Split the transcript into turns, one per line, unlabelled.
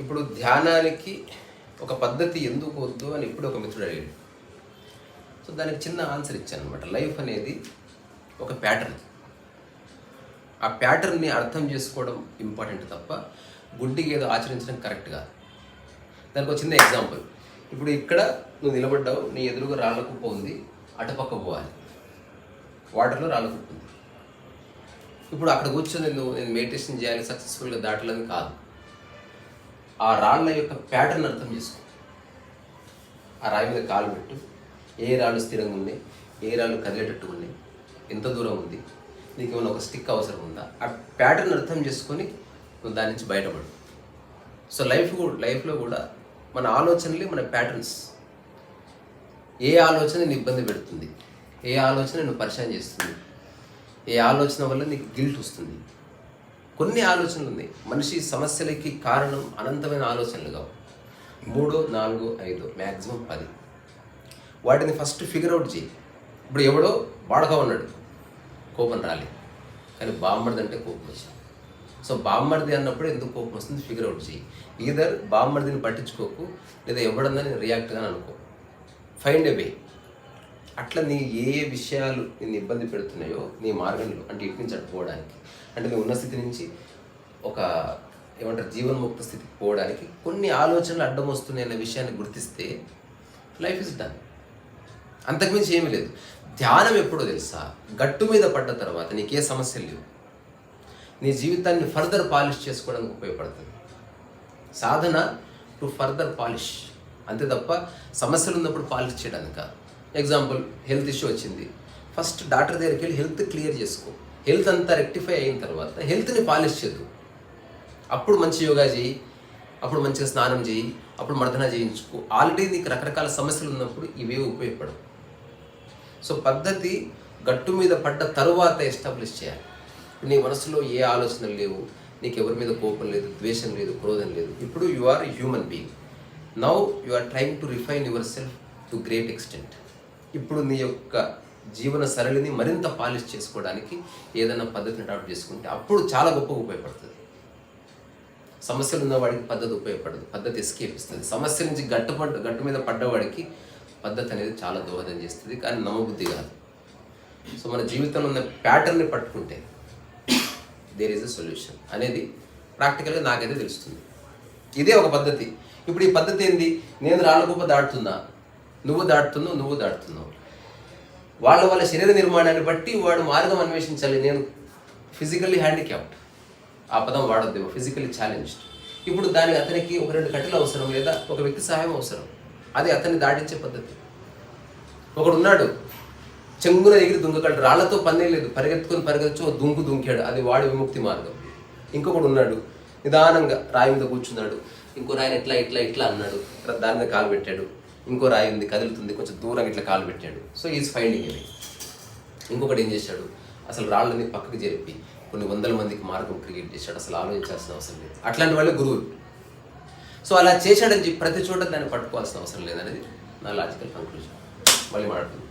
ఇప్పుడు ధ్యానానికి ఒక పద్ధతి ఎందుకు వద్దు అని ఇప్పుడు ఒక మిత్రుడు అడిగాడు. సో దానికి చిన్న ఆన్సర్ ఇచ్చాను అనమాట లైఫ్ అనేది ఒక ప్యాటర్న్. ఆ ప్యాటర్న్ని అర్థం చేసుకోవడం ఇంపార్టెంట్ తప్ప గుడ్డికి ఏదో ఆచరించడం కరెక్ట్ కాదు. దానికి ఒక చిన్న ఎగ్జాంపుల్. ఇప్పుడు ఇక్కడ నువ్వు నిలబడ్డావు నీ ఎదురుగా రాళ్ళ కుప్ప ఉంది. అటుపక్క పోవాలి. వాటర్లో రాళ్ళ కుప్ప ఇప్పుడు అక్కడ కూర్చొని నువ్వు నేను మెడిటేషన్ చేయాలి సక్సెస్ఫుల్గా దాటలని కాదు. ఆ రాళ్ళ యొక్క ప్యాటర్న్ అర్థం చేసుకో. ఆ రాయి మీద కాలు పెట్టు. ఏ రాళ్ళు స్థిరంగా ఉన్నాయి? ఏ రాళ్ళు కదిలేటట్టు ఉన్నాయి? ఎంత దూరం ఉంది? నీకు ఏమైనా ఒక స్టిక్ అవసరం ఉందా? ఆ ప్యాటర్న్ అర్థం చేసుకొని నువ్వు దాని నుంచి బయటపడు. సో లైఫ్ కూడా లైఫ్లో కూడా మన ఆలోచనలే మన ప్యాటర్న్స్. ఏ ఆలోచన నేను ఇబ్బంది పెడుతుంది? ఏ ఆలోచన నేను పరిచయం చేస్తుంది? ఏ ఆలోచన వల్ల నీకు గిల్ట్ వస్తుంది? కొన్ని ఆలోచనలు ఉన్నాయి. మనిషి సమస్యలకి కారణం అనంతమైన ఆలోచనలు కావు. మూడో నాలుగు ఐదు మ్యాక్సిమం పది. వాటిని ఫస్ట్ ఫిగర్ అవుట్ చేయి. ఇప్పుడు ఎవడో వాడగా ఉన్నాడు. కోపం రాలేదు కానీ బామ్మడిది అంటే కోపం వచ్చింది. సో బామ్మడిది అన్నప్పుడు ఎందుకు కోపం వస్తుంది? ఫిగర్ అవుట్ చేయి. ఈధర్ బామ్మడిదిని పట్టించుకోకు లేదా ఎవడన్నా రియాక్ట్గా అనుకో. ఫైండ్ ఎ వే అట్లా నీ ఏ ఏ విషయాలు నేను ఇబ్బంది పెడుతున్నాయో నీ మార్గంలో అంటే ఇటు నుంచి పోవడానికి. అంటే నువ్వు ఉన్న స్థితి నుంచి ఒక ఏమంటారు జీవన్ముక్త స్థితికి పోవడానికి కొన్ని ఆలోచనలు అడ్డం వస్తున్నాయి అనే విషయాన్ని గుర్తిస్తే లైఫ్ ఇస్ డన్ అంతకుమించి ఏమీ లేదు. ధ్యానం ఎప్పుడో తెలుసా? గట్టు మీద పడ్డ తర్వాత నీకే సమస్యలు లేవు. నీ జీవితాన్ని ఫర్దర్ పాలిష్ చేసుకోవడానికి ఉపయోగపడుతుంది. సాధన టు ఫర్దర్ పాలిష్. అంతే తప్ప సమస్యలు ఉన్నప్పుడు పాలిష్ చేయడానికి కాదు. ఎగ్జాంపుల్ హెల్త్ ఇష్యూ వచ్చింది. ఫస్ట్ డాక్టర్ దగ్గరికి వెళ్ళి హెల్త్ క్లియర్ చేసుకో. హెల్త్ అంతా రెక్టిఫై అయిన తర్వాత హెల్త్ని పాలిష్ చేద్దు. అప్పుడు మంచి యోగా చేయి అప్పుడు మంచిగా స్నానం చేయి అప్పుడు మర్దన చేయించుకో. ఆల్రెడీ నీకు రకరకాల సమస్యలు ఉన్నప్పుడు ఇవే ఉపయోగపడవు. సో పద్ధతి గట్టు మీద పడ్డ తరువాత ఎస్టాబ్లిష్ చేయాలి. నీ మనసులో ఏ ఆలోచనలు లేవు నీకు ఎవరి మీద కోపం లేదు ద్వేషం లేదు క్రోధం లేదు. ఇప్పుడు you are human being now you are trying to refine yourself to great extent ఇప్పుడు నీ యొక్క జీవన సరళిని మరింత పాలిష్ చేసుకోవడానికి ఏదైనా పద్ధతిని అడాప్ట్ చేసుకుంటే అప్పుడు చాలా గొప్పగా ఉపయోగపడుతుంది. సమస్యలు ఉన్నవాడికి పద్ధతి ఉపయోగపడదు. పద్ధతి ఎస్కేప్ ఇస్తుంది. సమస్య నుంచి గట్టు పడ్డ గట్టు మీద పడ్డవాడికి పద్ధతి అనేది చాలా దోహదం చేస్తుంది. కానీ నమ్మబుద్ధి కాదు. సో మన జీవితంలో ఉన్న ప్యాటర్న్ని పట్టుకుంటే దేర్ ఈజ్ అ సొల్యూషన్ అనేది ప్రాక్టికల్గా నాకైతే తెలుస్తుంది. ఇదే ఒక పద్ధతి. ఇప్పుడు ఈ పద్ధతి ఏంది? నేను రాళ్ళ గొప్ప దాటుతున్నా. నువ్వు దాటుతున్నావు నువ్వు దాటుతున్నావు. వాళ్ళ వాళ్ళ శరీర నిర్మాణాన్ని బట్టి వాడు మార్గం అన్వేషించాలి. నేను ఫిజికల్లీ హ్యాండిక్యాప్డ్ ఆ పదం వాడొద్దేమో. ఫిజికల్లీ ఛాలెంజ్డ్ ఇప్పుడు దానికి అతనికి ఒక రెండు కట్టెలు అవసరం లేదా ఒక వ్యక్తి సహాయం అవసరం. అది అతన్ని దాటించే పద్ధతి. ఒకడు ఉన్నాడు. చెంగున ఎగిరి దుంగకడు రాళ్ళతో పనే లేదు. పరిగెత్తుకొని పరిగెత్తు దుంగు దుంకు దుంకాడు. అది వాడి విముక్తి మార్గం. ఇంకొకడు ఉన్నాడు. నిదానంగా రాయి మీద కూర్చున్నాడు. ఇంకో రాయిని ఇట్లా ఇట్లా ఇట్లా అన్నాడు. దాని మీద కాలు పెట్టాడు. ఇంకో రాయి ఉంది కదులుతుంది కొంచెం దూరం ఇట్లా కాలు పెట్టాడు. సో ఈజ్ ఫైండింగ్ ఇది ఇంకొకటి ఏం చేశాడు? అసలు రాళ్ళని పక్కకి జరిపి కొన్ని వందల మందికి మార్గం క్రియేట్ చేశాడు. అసలు ఆలోచించాల్సిన అవసరం లేదు. అట్లాంటి వాళ్ళే గురువు సో అలా చేశాడని చెప్పి ప్రతి చోట దాన్ని పట్టుకోవాల్సిన అవసరం లేదనేది నా లాజికల్ కంక్లూజన్ మళ్ళీ మాట్లాడుతుంది